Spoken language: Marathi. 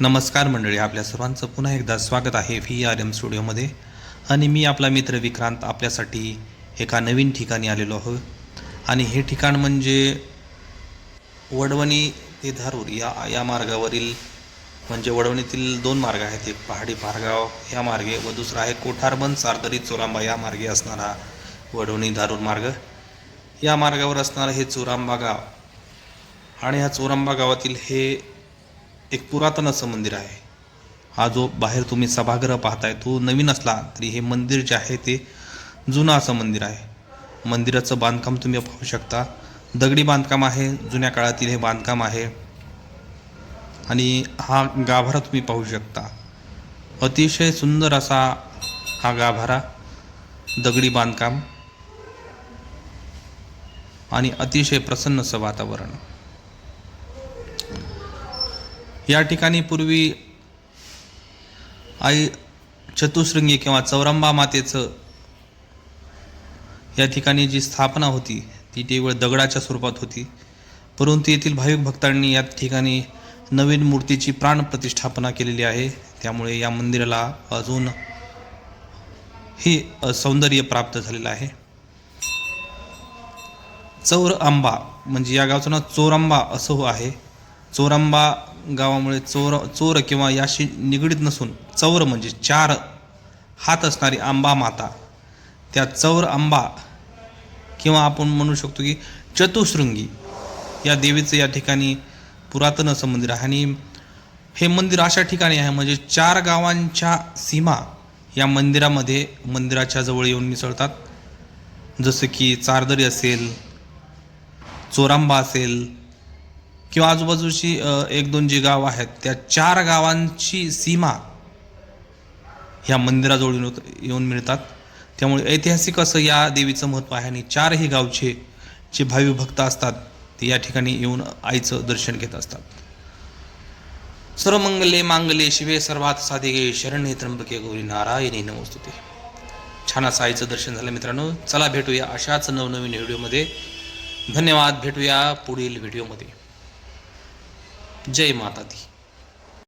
नमस्कार मंडळी आपल्या सर्वांचं पुन्हा एकदा स्वागत आहे व्ही आर एम स्टुडिओमध्ये. आणि मी आपला मित्र विक्रांत आपल्यासाठी एका नवीन ठिकाणी आलेलो आहो आणि हे ठिकाण म्हणजे वडवणी ते धारूर या या मार्गावरील म्हणजे वडवणीतील दोन मार्ग आहेत. एक पहाडी पारगाव या मार्गे व दुसरा आहे कोठारबंद सारदरी चोरांबा या मार्गे असणारा वडवणी धारूर मार्ग. या मार्गावर असणारं हे चोरांबा गाव. आणि ह्या चोरांबा गावातील हे एक पुरातन असं मंदिर आहे. हा जो बाहेर तुम्ही सभागृह पाहताय तो नवीन असला तरी हे मंदिर जे आहे ते जुनं असं मंदिर आहे. मंदिराचं बांधकाम तुम्ही पाहू शकता. दगडी बांधकाम आहे जुन्या काळातील हे बांधकाम आहे. आणि हा गाभारा तुम्ही पाहू शकता. अतिशय सुंदर असा हा गाभारा दगडी बांधकाम आणि अतिशय प्रसन्न असं वातावरण. या ठिकाणी पूर्वी आई चतुशृंगी किंवा चौरंबा मातेचं या ठिकाणी जी स्थापना होती ती केवळ दगडाच्या स्वरूपात होती. परंतु येथील भाविक भक्तांनी या ठिकाणी नवीन मूर्तीची प्राणप्रतिष्ठापना केलेली आहे. त्यामुळे या मंदिराला अजून हे सौंदर्य प्राप्त झालेलं आहे. चौर आंबा म्हणजे या गावचं नाव चोरांबा असं हो आहे. चोरांबा गावामुळे चोर चोर किंवा याशी निगडीत नसून चौर म्हणजे चार हात असणारी आंबा माता. त्या चौर आंबा किंवा आपण म्हणू शकतो की चतुशृंगी या देवीचं या ठिकाणी पुरातन असं मंदिर आहे. आणि हे मंदिर अशा ठिकाणी आहे म्हणजे चार गावांच्या सीमा या मंदिरामध्ये मंदिराच्या जवळ येऊन मिसळतात. जसं की चारदरी असेल चोरांबा असेल किंवा आजूबाजूची एक दोन जी गाव आहेत त्या चार गावांची सीमा ह्या मंदिराजवळ येऊन येऊन मिळतात. त्यामुळे ऐतिहासिक असं या देवीचं महत्त्व आहे आणि चारही गावचे जे भावी भक्त असतात ते या ठिकाणी येऊन आईचं दर्शन घेत असतात. सर्वमंगले मांगले शिवे सर्वात साधिके शरण्ये त्र्यंबके गौरी नारायणी नमोस्तुते. छान असं आईचं दर्शन झालं मित्रांनो. चला भेटूया अशाच नवनवीन व्हिडिओमध्ये. धन्यवाद भेटूया पुढील व्हिडिओमध्ये. जय माता दी.